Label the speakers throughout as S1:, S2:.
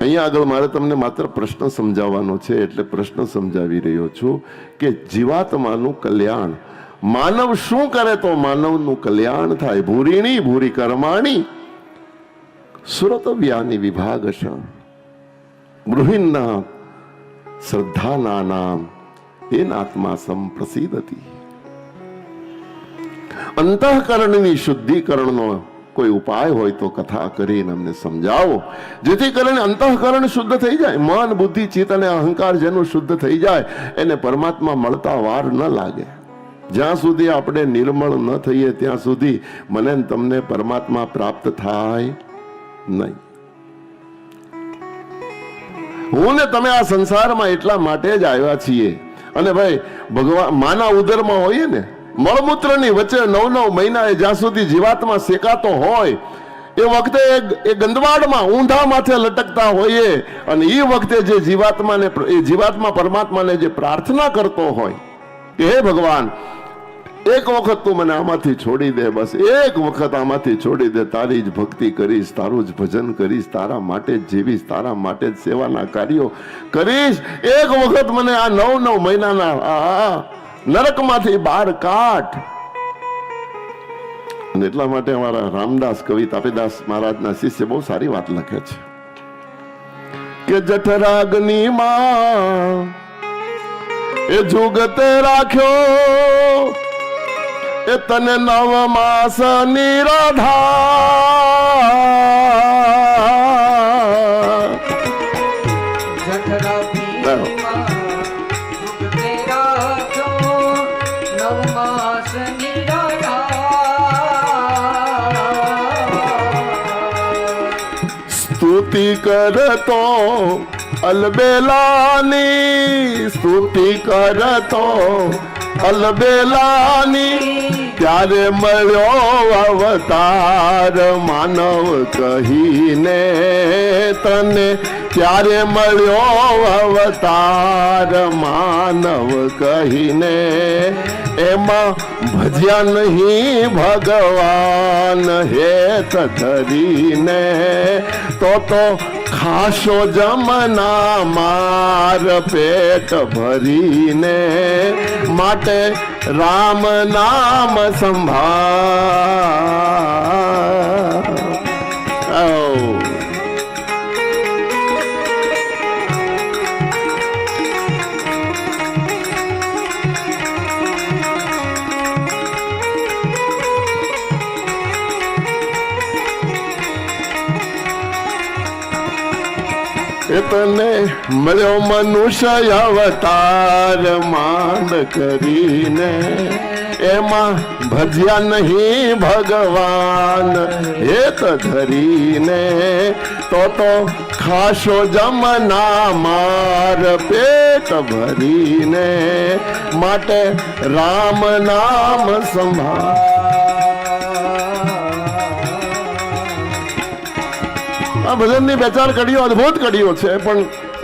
S1: અહીંયા આગળ મારે તમને માત્ર પ્રશ્ન સમજાવવાનો છે, એટલે પ્રશ્ન સમજાવી રહ્યો છું કે જીવાત્માનું કલ્યાણ, માનવ શું કરે તો માનવનું કલ્યાણ થાય? ભૂરીણી, ભૂરી કર્માણી, સુરતવ્યાની વિભાગ છે ગૃહિણના શ્રદ્ધાના નામ એનાત્મા સંપ્રસિદ્ધતી અંતઃકરણની શુદ્ધિકરણનો કોઈ ઉપાય હોય તો કથા કરીને અમને સમજાવો. જેથી કરીને અંતઃકરણ શુદ્ધ થઈ જાય. મન, બુદ્ધિ, ચિત્ત અને અહંકાર જેનું શુદ્ધ થઈ જાય, એને પરમાત્મા મળતા વાર ન લાગે. જ્યાં સુધી આપણે નિર્મળ ન થઈએ, ત્યાં સુધી મને તમને પરમાત્મા પ્રાપ્ત થાય નહીં. હું ને તમે આ સંસારમાં એટલા માટે જ આવ્યા છીએ. અને ભાઈ ભગવાન માના ઉદરમાં હોઈએ ને મળમૂત્રની વચ્ચે નવ નવ મહિના જ્યાં સુધી જીવાતમાં શેકાતો હોય, એ વખતે એ- એ ગંદવાડમાં ઊંધા માથે લટકતા હોઈએ અને એ વખતે જે જીવાત્માને એ જીવાત્મા પરમાત્માને જે પ્રાર્થના કરતો હોય, કે હે ભગવાન, એક વખત તું મને આમાંથી છોડી દે, બસ એક વખત આમાંથી છોડી દે, તારી જ ભક્તિ કરીશ, તારું જ ભજન કરીશ, તારા માટે જ જીવીશ, તારા માટે જ સેવાના કાર્યો કરીશ. એક વખત મને આ નવ નવ મહિનાના આ નરકમાંથી બહાર કાઢ. અને એટલા માટે અમારા રામદાસ કવિ તાપીદાસ મહારાજના શિષ્ય બહુ સારી વાત લખે છે. કે જઠરાગની માં એ જુગતે રાખ્યો એ તને નવ માસ નિરાધાર કરતો અલબેલાની સ્તુતિ કરતો અલબેલાની ત્યારે મળ્યો અવતાર માનવ કહીને તને ત્યારે મળ્યો અવતાર માનવ કહીને એમાં ભજ્યા નહીં ભગવાન હેત ધરીને તો તો ખાશો જમના માર પેટ ભરીને. માટે રામ નામ સંભાળ. તને મળ્યો મનુષ્ય અવતાર માંડ કરીને. એમાં ભજ્યા નહીં ભગવાન હેત ધરીને. તો તો ખાશો જમના માર પેટ ભરીને. માટે રામ નામ સંભાળ આ ભજનની બે ચાર કડીઓ અદ્ભુત કડીઓ છે, પણ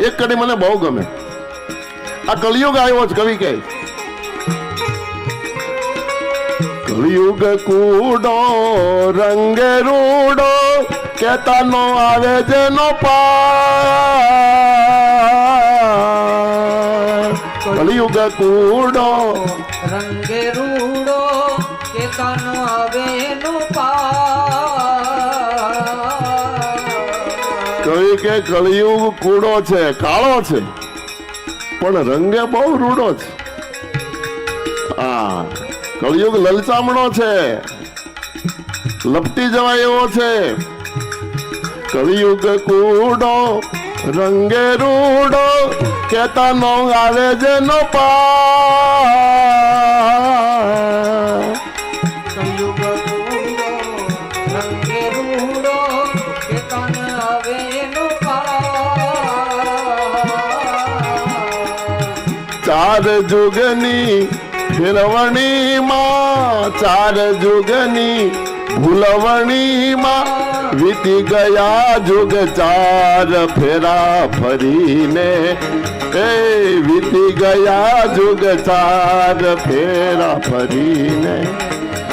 S1: એક કડી મને બહુ ગમે. આ કલિયુગ આવ્યો છે કવિ કહે. કલિયુગ કૂડો, રંગે રૂડો કેતા નો આવે જેનો પાર. કલિયુગ કૂડો,
S2: રંગે રૂડો કે તન આવે નો પાર.
S1: કવિ કે કળિયુગ કૂડો છે, કાળો છે. પણ રંગે બહુ રૂડો છે. આ કળિયુગ લલચામણો છે. લપટી જવાય એવો છે. કળિયુગ કૂડો, રંગે રૂડો કેતા નો આવે જેનો પા ચાર જુગની ફેરવણીમાં ચાર જુગની ભૂલવણીમાં વીતી ગયા જુગ ચાર ફેરા ફરીને. એ વીતી ગયા જુગ ચાર ફેરા ફરીને.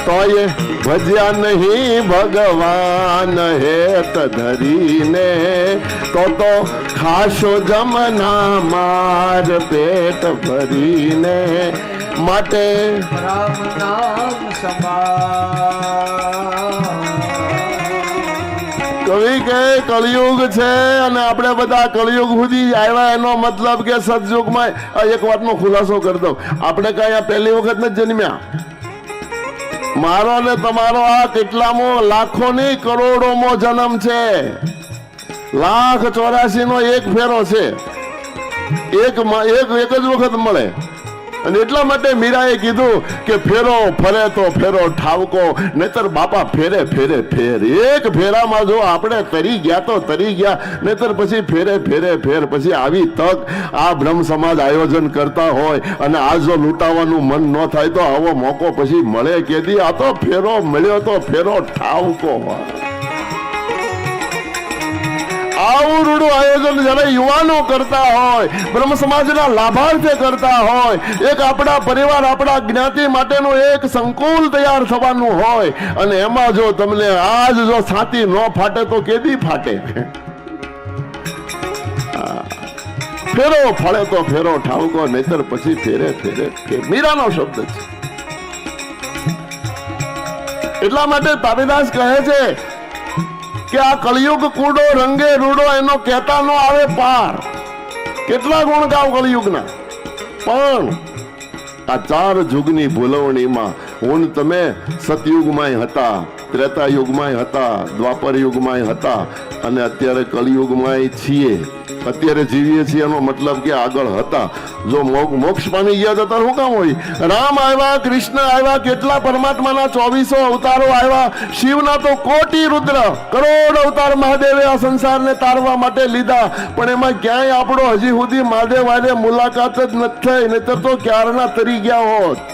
S1: તોય ભજ્યા નહીં ભગવાન હેત ધરીને તો તો ખાશો જમના માર પેટ ભરીને. માટે
S2: રામ નામ
S1: કવિ કે કળિયુગ છે અને આપણે બધા કળિયુગ સુધી આવ્યા એનો મતલબ કે સતયુગમાં એક વાતનો ખુલાસો કરી દઉં. આપણે કઈ પહેલી વખત નથી જન્મ્યા. મારો ને તમારો આ કેટલામો લાખો ની કરોડોમો જન્મ છે. લાખ ચોરાશી નો એક ફેરો છે. એક એક એક જ વખત મળે. અને એટલા માટે મીરાએ કીધું કે ફેરો ફરે તો ફેરો ઠાવકો, નહીતર બાપા ફેરે ફેરે, ફેર. એક ફેરામાં જો આપણે તરી ગયા તો તરી ગયા, નહીતર પછી ફેરે ફેરે, ફેર. પછી આવી તક આ બ્રહ્મ સમાજ આયોજન કરતા હોય અને આ જો લૂંટાવાનું મન ન થાય તો આવો મોકો પછી મળે કેદી આ તો ફેરો મળ્યો તો ફેરો ઠાવકો હોય. આવું રૂડું આયોજન જ્યારે યુવાનો કરતા હોય, બ્રહ્મ સમાજના લાભાર્થે કરતા હોય, એક આપણા પરિવાર, આપણા જ્ઞાતિ માટેનું એક સંકુલ તૈયાર થવાનું હોય, અને એમાં જો તમને આજ જો છાતી ન ફાટે તો કેદી ફાટે? ફેરો ફળે તો ફેરો ઠાવકો, નહીતર પછી ફેરે ફેરે મીરાનો શબ્દ છે. એટલા માટે પાટીદાસ કહે છે કે આ કળિયુગ કૂડો, રંગે રૂડો, એનો કહેતા નો આવે પાર. કેટલા ગુણ ગાવ કળિયુગના? પણ આ ચાર જુગની ભૂલવણીમાં, હું તમે સતયુગમાં હતા. ત્રેતા યુગમાંય હતા, દ્વાપર યુગમાંય હતા અને અત્યારે કલયુગમાંય છીએ. અત્યારે જીવીએ છીએ એનો મતલબ કે આગળ હતા. જો મોક્ષ પામી ગયા તો તાર શું કામ હોય? રામ આવ્યા, કૃષ્ણ આવ્યા, કેટલા પરમાત્માના ચોવીસો અવતારો આવ્યા. શિવના તો કોટી રુદ્ર, કરોડ અવતાર મહાદેવે આ સંસારને તારવા માટે લીધા. પણ એમાં ક્યાંય આપણો હજી સુધી મહાદેવ વાલે મુલાકાત જ નથી થઈ, નહીતર તો ક્યારના તરી ગયા હોત?